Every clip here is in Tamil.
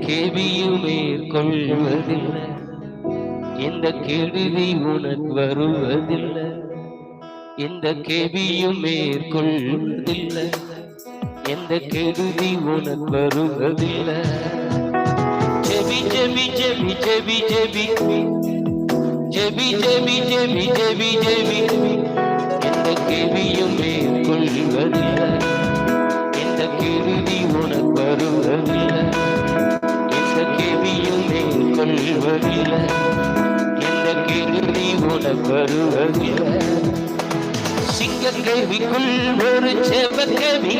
கேள்வியும் மேற்கொள்வதில்லை. இந்த கேள்வி உனக்கு வருவதில்லை. இந்த கேள்வியும் மேற்கொள்வதில்லை. எந்த கேள்வி உனக்கு வருவதில்லை. ஜெபி ஜெபி ஜெபி ஜெபி ஜெபி. ஜெபி ஜெபி ஜெபி ஜெபி ஜெபி. எந்த கேள்வியும் மேற்கொள்வதில்லை. எந்த கேள்வி உனக்கு வருவதில்லை. மேற்கொள்வதில்லை எந்த கெடுதி உனக்கு வருவதில்லை சிங்கக்கேவிக்குள் ஒரு செவக்கேவி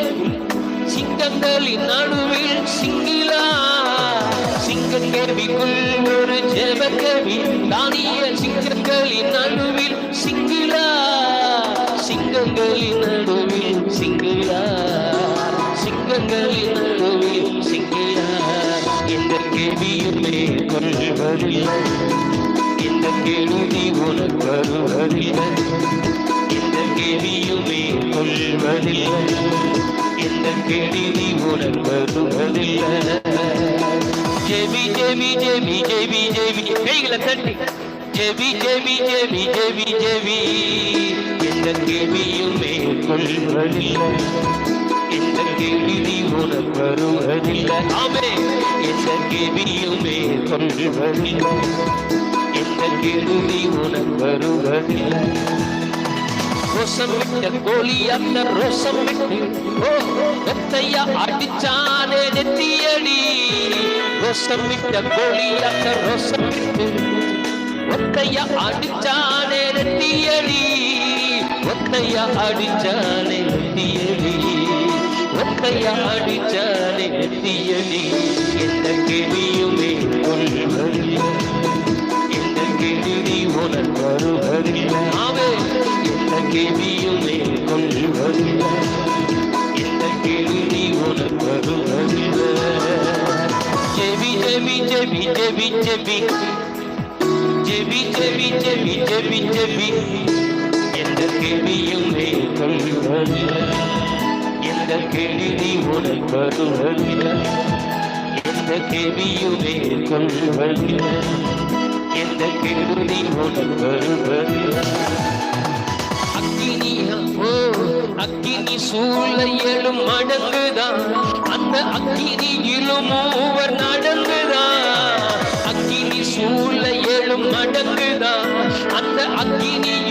சிங்கங்களின் நடுவில் சிங்கிலா. சிங்கக்கேவிக்குள் ஒரு செவக்கேவி தானிய சிங்கங்களின் நடுவில் சிங்கிலா. சிங்கங்களின் கொள்வதில்லை இந்த கேள்வி உனக்கு வருவதில்லை இந்த கேள்வியுமே கொள்வதில்லை இந்த கேள்வி உனக்கு வருவதில்லை ஜெபி ஜெபி ஜெபி ஜெபி ஜெபி கைகளை தட்டி ஜெபி ஜெபி ஜெபி ஜெபி ஜெபி இந்த கேள்வியுமே கொள்வதில்லை இந்த கேள்வி உனக்கு வருவதில்லை ஆமே எந்த கேள்வியுமே கொள்வதில்லை எந்த கேள்வி உனக்கு வருவதில்லை ரோசம் விட்ட கோழி அந்த ரோசம் விட்டு ஓ வெத்தையா அடிச்சானே நெத்தியடி ரோசம் விட்ட கோழி அந்த ரோசம் விட்டு ஒத்தையா அடிச்சானே நெத்தியடி ஒத்தையா அடிச்சானே நெத்தியடி ஒத்தையா அடிச்சானே நெத்தியடி எந்த கெடியுமே எந்த கெடி உனக்கு வருவதில்லை. ஆமே எந்த கேள்வியுமே கொள்வதில்லை எந்த கெடி உனக்கு வருவதில்லை. ஜெபி ஜெபி ஜெபி ஜெபி ஜெபி. ஜெபி ஜெபி ஜெபி ஜெபி ஜெபி. எந்த கேள்வியுமே கொள்வதில்லை எந்த கெழுதி உழைப்பதுள்ள எந்த கெவியுமே கொள்வதில்ல எந்த கெழுதி உழைப்பதுள்ள அக்கினி அப்போ அக்கினி சூழ மடங்குதான் அந்த அக்கினியிலும் மூவர் நடந்துதான் அக்கினி சூழ மடங்குதான் அந்த அக்கினி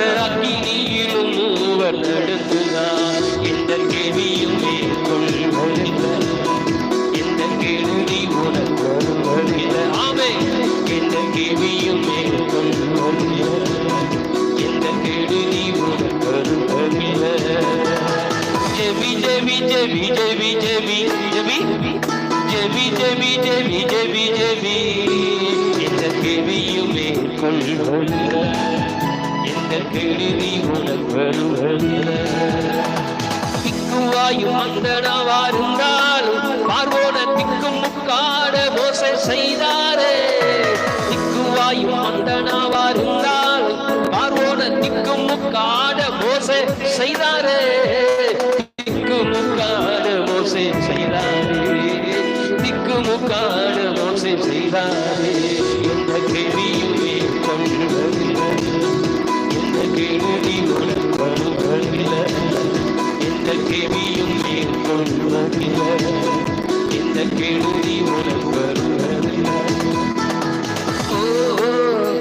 நடந்துதான் அந்த அக்கினியிலும் மூவர் நடந்துதான் எந்த கேள்வியுமே கொள்வதில்லை எந்த கேள்வி உனக்கு வருவதில்லை ஆமே எந்த கேள்வியுமே கொள்வதில்லை எந்த கேள்வி உனக்கு வருவதில்லை ஜெபி ஜெபி ஜெபி ஜெபி ஜெபி ஜெபி. ஜெபி ஜெபி ஜெபி ஜெபி ஜெபி. எந்த கேள்வியுமே கொள்வதில்லை எந்த கேள்வி உனக்கு வருவதில்லை திக்குவாயும் மந்தனவாருந்தாலும் பார்வோன திக்கும் முக்காட மோச செய்தாரே. திக்குவாயும் மந்தனவாருந்தாலும் பார்வோன திக்கும் முக்காட மோச செய்தாரே. திக்கு முக்காட மோசே செய்தாரே. திக்கு முக்காட மோசே செய்தாரே. எந்த கேள்வியும் மேற்கொள்வதில்லை இந்த கேள்வி உனக்கு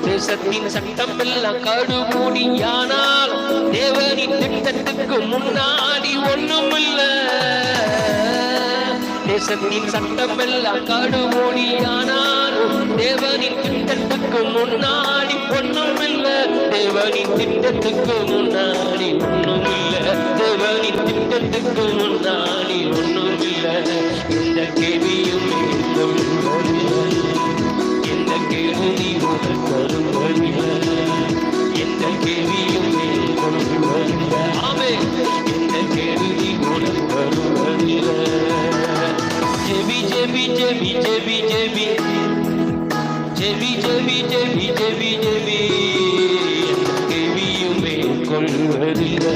தேசத்தின் சட்டம் எல்லாம் கடுமூடியானால் தேவனின் திட்டத்துக்கு முன்னாடி ஒண்ணுமில்ல. தேசத்தின் சட்டம் எல்லாம் கடுமூடியானால் தேவனின் திட்டத்துக்கு முன்னாடி ஒண்ணுமில்ல. தேவனின் திட்டத்துக்கு முன்னாடி ஒண்ணுமில்ல. தேவனின் திட்டத்துக்கு முன்னாடி ஒண்ணுமில்ல எந்த கேள்வியுமே சொல்வதில்லை எந்த கேள்வி உனக்கு வருவதில்லை எந்த கேள்வியுமே சொல்வதில்லை ஆமே எந்த கேள்வி உனக்கு வருவதில்லை ஜெபி ஜெபி ஜெபி ஜெபி ஜெபி. ஜெபி ஜெபி ஜெபி ஜெபி ஜெபி. எந்த கேள்வியுமே கொள்வதில்லை